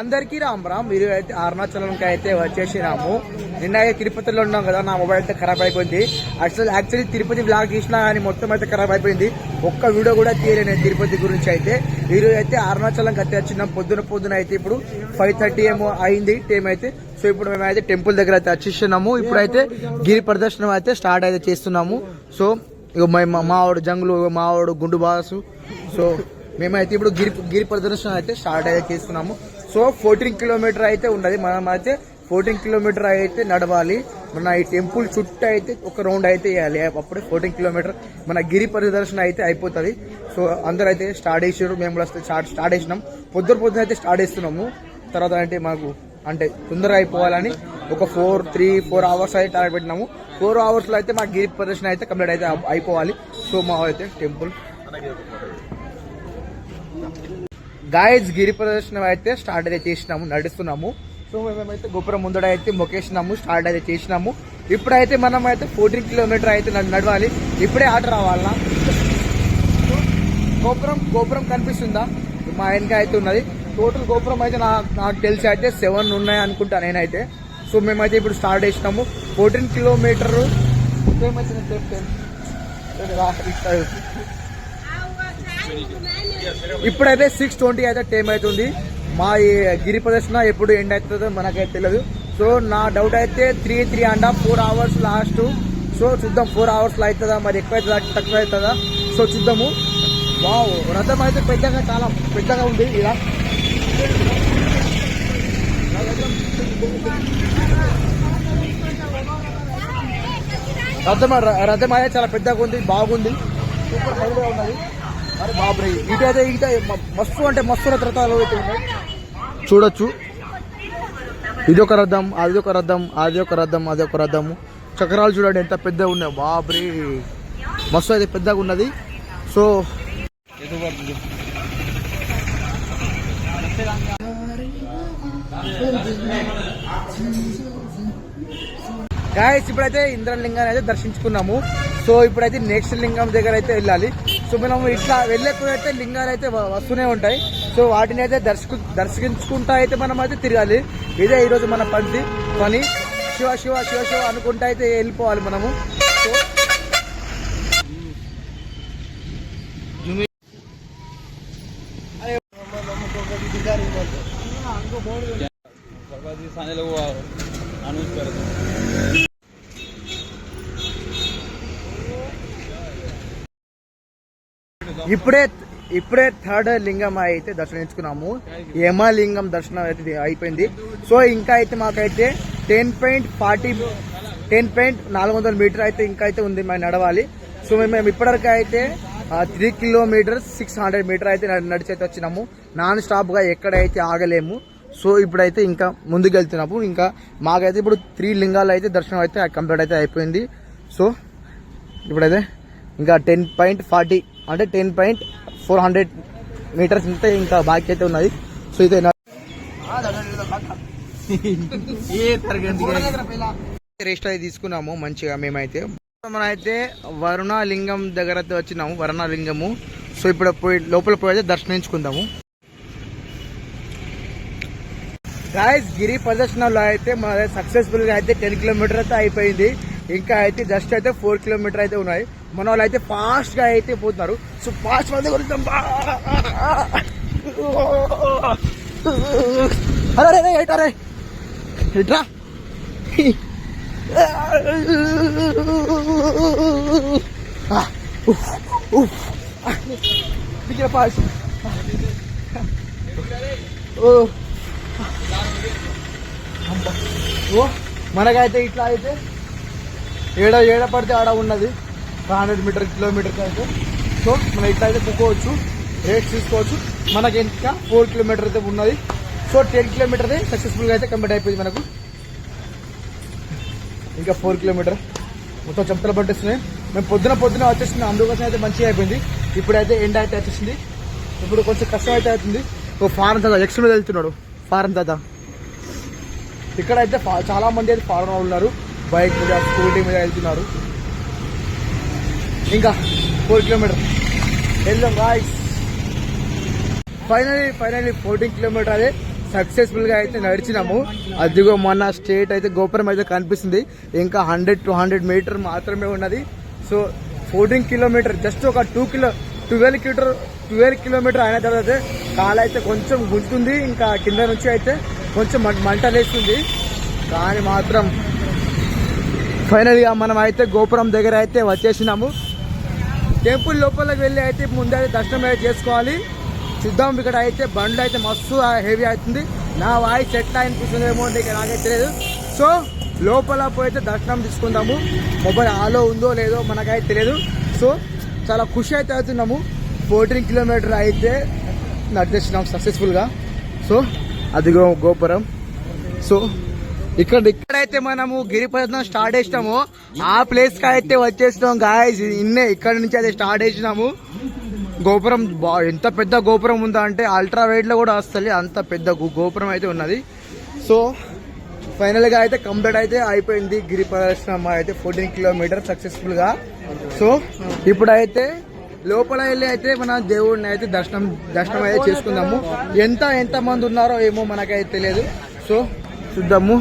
అందరికీ రామ్ రామ్. మీరు అయితే అరుణాచలంకి అయితే వచ్చేసినాము నిన్న అయితే తిరుపతిలో ఉన్నాం కదా నా మొబైల్ అయితే ఖరాబ్ అయిపోయింది. అసలు యాక్చువల్లీ తిరుపతి బ్లాగ్ తీసినా కానీ మొత్తం అయితే ఖరాబ్ అయిపోయింది. ఒక్క వీడియో కూడా తీయలేను తిరుపతి గురించి అయితే. ఈరోజు అయితే అరుణాచలంకి అయితే వచ్చినాం. పొద్దున పొద్దున అయితే ఇప్పుడు ఫైవ్ థర్టీ ఏమో అయింది టైం అయితే. సో ఇప్పుడు మేమైతే టెంపుల్ దగ్గర అయితే వచ్చేసినాము. ఇప్పుడైతే గిరి ప్రదర్శనం అయితే స్టార్ట్ అయితే చేస్తున్నాము. సో ఇక మా మావాడు జంగులు మావాడు గుండు బాసు. సో మేమైతే ఇప్పుడు గిరి గిరి ప్రదర్శన అయితే స్టార్ట్ అయితే చేస్తున్నాము. సో ఫోర్టీన్ కిలోమీటర్ అయితే ఉన్నది. మనం అయితే ఫోర్టీన్ కిలోమీటర్ అయితే నడవాలి. మన ఈ టెంపుల్ చుట్టూ అయితే ఒక రౌండ్ అయితే వేయాలి. అప్పుడే ఫోర్టీన్ కిలోమీటర్ మన గిరి పరిదర్శన అయితే అయిపోతుంది. సో అందరూ అయితే స్టార్ట్ చేసారు మేము కూడా స్టార్ట్ స్టార్ట్ చేసినాం. పొద్దున పొద్దున అయితే స్టార్ట్ చేస్తున్నాము. తర్వాత అంటే మాకు అంటే తొందరగా అయిపోవాలని ఒక ఫోర్ త్రీ ఫోర్ అవర్స్ అయితే టార్గెట్ పెట్టినాము. ఫోర్ అవర్స్లో అయితే మా గిరి ప్రదర్శన అయితే కంప్లీట్ అయితే అయిపోవాలి. సో మా అయితే టెంపుల్ గాయస్ గిరి ప్రదర్శన అయితే స్టార్ట్ అయితే చేసినాము నడుస్తున్నాము. సో మేమైతే గోపురం ముందడ అయితే మొక్కేసినాము స్టార్ట్ అయితే చేసినాము. ఇప్పుడైతే మనం అయితే ఫోర్టీన్ కిలోమీటర్ అయితే నడవాలి. ఇప్పుడే ఆర్డర్ రావాలనా గోపురం గోపురం కనిపిస్తుందా? మా వెనక అయితే ఉన్నది. టోటల్ గోపురం అయితే నా నాకు తెలిసి అయితే సెవెన్ ఉన్నాయి అనుకుంటా నేనైతే. సో మేమైతే ఇప్పుడు స్టార్ట్ చేసినాము. ఫోర్టీన్ కిలోమీటర్ ఏమైతే చెప్తాను ఇప్పుడైతే సిక్స్ ట్వంటీ అయితే టైం అవుతుంది. మా ఈ గిరి ప్రదర్శన ఎప్పుడు ఎండ్ అవుతుందో మనకైతే తెలియదు సో నా డౌట్ అయితే three three and half four hours last so చూద్దాం ఫోర్ అవర్స్లో అవుతుందా? మరి ఎక్కువ అవుతుందా తక్కువ అవుతుందా? సో చూద్దాము. వావ్ రథం అయితే పెద్దగా చాలా పెద్దగా ఉంది ఇలా. రథం రథం అయితే చాలా పెద్దగా ఉంది బాగుంది. సూపర్ హైవే ఉన్నది. అరే బాబరే ఇటు అయితే ఇటు మస్తు అంటే మస్తు రథాలు అయితే ఉన్నాయి. చూడొచ్చు. ఇది ఒక రథం అది ఒక రథం అది ఒక రథం అది ఒక రథము చక్రాలు చూడండి ఎంత పెద్దగా ఉన్నాయి. బాబ్రే. మస్తు అయితే పెద్దగా ఉన్నది. సో గాయస్ ఇప్పుడైతే ఇంద్రలింగాన్ని అయితే దర్శించుకున్నాము సో ఇప్పుడైతే నెక్స్ట్ లింగం దగ్గర అయితే వెళ్ళాలి సో మనం ఇట్లా వెళ్ళేప్పుడు అయితే లింగాలు అయితే వ- వస్తూనే ఉంటాయి సో వాటిని అయితే దర్శకు దర్శించుకుంటా అయితే మనం అయితే తిరగాలి ఇదే ఈరోజు మన పని పని శివ శివ శివ శివ అనుకుంటా అయితే వెళ్ళిపోవాలి మనము సో आने लोग अनाउंस कर ఇప్పుడే ఇప్పుడే థర్డ్ లింగం అయితే దర్శనించుకున్నాము యమలింగం దర్శనం అయితే అయిపోయింది. సో ఇంకా అయితే మాకైతే ten point forty ten point నాలుగు వందల మీటర్ అయితే ఇంకా అయితే ఉంది మేము నడవాలి. సో మేము ఇప్పటివరకు అయితే three kilometers six hundred meter అయితే నడిచి అయితే వచ్చినాము. నాన్ స్టాప్గా ఎక్కడైతే ఆగలేము. సో ఇప్పుడైతే ఇంకా ముందుకు వెళ్తున్నాము ఇంకా మాకైతే ఇప్పుడు త్రీ లింగాలు అయితే దర్శనం అయితే కంప్లీట్ అయితే అయిపోయింది. సో ఇప్పుడైతే ఇంకా టెన్ పాయింట్ ఫార్టీ అంటే ten point four hundred meters ఉంటే ఇంకా బాకీ అయితే ఉన్నది. సో ఇదే రెస్ట్ అయితే తీసుకున్నాము మంచిగా మేమైతే. మనం అయితే వరుణాలింగం దగ్గర అయితే వచ్చినాము వరుణాలింగము. సో ఇప్పుడు పోయి లోపల పోయి అయితే దర్శనించుకుందాము గాయస్ గిరి ప్రదర్శనలో అయితే మన సక్సెస్ఫుల్గా అయితే టెన్ కిలోమీటర్ అయితే అయిపోయింది. ఇంకా అయితే జస్ట్ అయితే ఫోర్ కిలోమీటర్ అయితే ఉన్నాయి. మన వాళ్ళు అయితే ఫాస్ట్గా అయితే పోతున్నారు. సో ఫాస్ట్ మంది కొడుతాం అరే ఎయిట్ అరే ఎట్రా ఫాస్ట్ ఓ. ఓ మనకైతే ఇట్లా అయితే ఏడ ఏడ పడితే ఆడ ఉన్నది. ఫైవ్ హండ్రెడ్ మీటర్ కిలోమీటర్కి అయితే. సో మనం ఇట్లా అయితే కుక్కోవచ్చు రేట్స్ తీసుకోవచ్చు మనకి ఇంకా ఫోర్ కిలోమీటర్ అయితే ఉన్నది. సో టెన్ కిలోమీటర్ సక్సెస్ఫుల్గా అయితే కంప్లీట్ అయిపోయింది మనకు. ఇంకా ఫోర్ కిలోమీటర్ మొత్తం చెప్తలు పట్టేస్తున్నాయి. మేము పొద్దున పొద్దున వచ్చేసింది అందుకోసం అయితే మంచిగా అయిపోయింది. ఇప్పుడైతే ఎండ అయితే వచ్చేసింది. ఇప్పుడు కొంచెం కష్టం అయితే అవుతుంది. ఓ ఫారెన్ దాదా ఎక్స్ మీద వెళ్తున్నాడు. ఫారెన్ దాదా ఇక్కడ అయితే చాలా మంది అయితే ఫారెన్ వాళ్ళు ఉన్నారు బైక్ మీద స్కూటీ మీద వెళ్తున్నారు. ఇంకా ఫోర్ కిలోమీటర్. వెళ్దాం boys finally finally fourteen kilometer అదే సక్సెస్ఫుల్గా అయితే నడిచినాము. అదిగో మన స్టేట్ అయితే గోపురం అయితే కనిపిస్తుంది. ఇంకా హండ్రెడ్ టు హండ్రెడ్ మీటర్ మాత్రమే ఉన్నది. సో ఫోర్టీన్ కిలోమీటర్ జస్ట్ ఒక two kilo twelve kilometer twelve kilometer అయిన తర్వాత కాలు అయితే కొంచెం గుంజుతుంది. ఇంకా కింద నుంచి అయితే కొంచెం మంట- మంటలేస్తుంది కానీ మాత్రం ఫైనల్గా మనం అయితే గోపురం దగ్గర అయితే వచ్చేసినాము. టెంపుల్ లోపలికి వెళ్ళి అయితే ముందే దర్శనం అయితే చేసుకోవాలి. చూద్దాం ఇక్కడ అయితే బండ్లు అయితే మస్తు హెవీ అవుతుంది. నా వాయిస్ ఎట్లా అనిపిస్తుందేమో ఇక్కడ నాకైతే తెలియదు. సో లోపల పోయితే దర్శనం తీసుకుందాము. మొబైల్ ఆలో ఉందో లేదో మనకైతే తెలియదు. సో చాలా ఖుషి అయితే అవుతున్నాము. ఫోర్టీన్ కిలోమీటర్ అయితే నడిచేసినాం సక్సెస్ఫుల్గా సో అదిగో గోపురం. సో ఇక్కడ ఇక్కడైతే మనము గిరిపర్వతం స్టార్ట్ చేసినాము. ఆ ప్లేస్కి అయితే వచ్చేసినాం గాయస్ ఇన్నే ఇక్కడ నుంచి అయితే స్టార్ట్ చేసినాము. గోపురం బా- ఎంత పెద్ద గోపురం ఉందా అంటే అల్ట్రా వైడ్లో కూడా వస్తుంది అంత పెద్ద గోపురం అయితే ఉన్నది. సో ఫైనల్గా అయితే కంప్లీట్ అయితే అయిపోయింది గిరి ప్రదర్శన. అయితే ఫోర్టీన్ కిలోమీటర్ సక్సెస్ఫుల్గా. సో ఇప్పుడైతే లోపల వెళ్ళి అయితే మన దేవుడిని అయితే దర్శనం దర్శనం అయితే చేసుకుందాము. ఎంత ఎంత మంది ఉన్నారో ఏమో మనకైతే తెలియదు. సో చూద్దాము.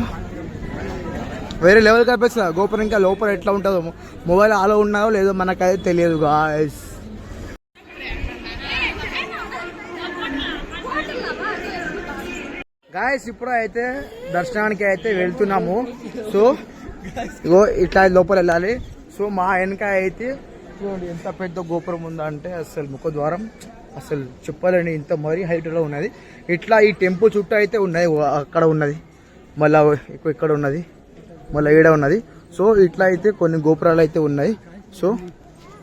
వేరే లెవెల్ కనిపిస్తుంది గోపురం ఇంకా లోపల ఎట్లా ఉంటుందో? మొబైల్ ఆలో ఉన్నాయో లేదో మనకైతే తెలియదు గాయస్ గాయస్ ఇప్పుడు అయితే దర్శనానికి అయితే వెళ్తున్నాము. సో ఇగో ఇట్లా లోపల వెళ్ళాలి. సో మా వెనక అయితే చూడండి ఎంత పెద్ద గోపురం ఉందా అంటే అసలు ముఖద్వారం అసలు చెప్పాలని ఇంత మరీ హైట్లో ఉన్నది. ఇట్లా ఈ టెంపుల్ చుట్టూ అయితే ఉన్నది అక్కడ ఉన్నది మళ్ళీ ఇక్కడ ఉన్నది మళ్ళీ ఈడ ఉన్నది. సో ఇట్లా అయితే కొన్ని గోపురాలు అయితే ఉన్నాయి. సో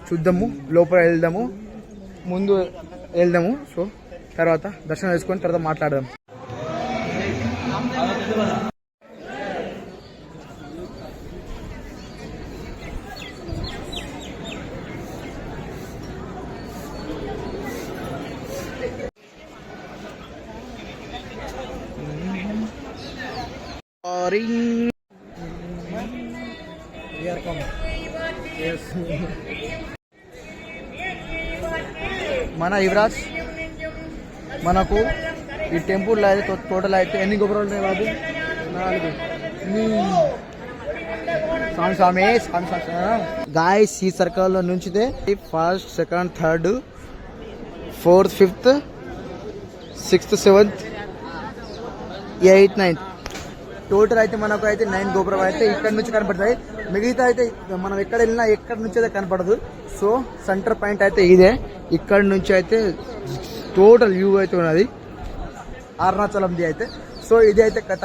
చూద్దాము లోపల వెళ్దాము ముందు వెళ్దాము. సో తర్వాత దర్శనం చేసుకొని తర్వాత మాట్లాడదాం. మన యువరాజ్ మనకు ఈ టెంపుల్ అయితే టోటల్ అయితే ఎన్ని గోపురాలు ఉన్నాయి బాబు నాలుగు స్వామి స్వామి స్వామి స్వామి గాయస్ ఈ సర్కిల్లో నుంచితే first second third fourth fifth sixth seventh eighth ninth total అయితే మనకు అయితే నైన్ గోపురం అయితే ఇక్కడ నుంచి కనపడతాయి. మిగతా అయితే మనం ఎక్కడ వెళ్ళినా ఎక్కడ నుంచి అయితే కనపడదు. సో సెంటర్ పాయింట్ అయితే ఇదే. ఇక్కడ నుంచి అయితే టోటల్ వ్యూ అయితే ఉన్నది. అరుణాచలంది అయితే. సో ఇది అయితే కథ.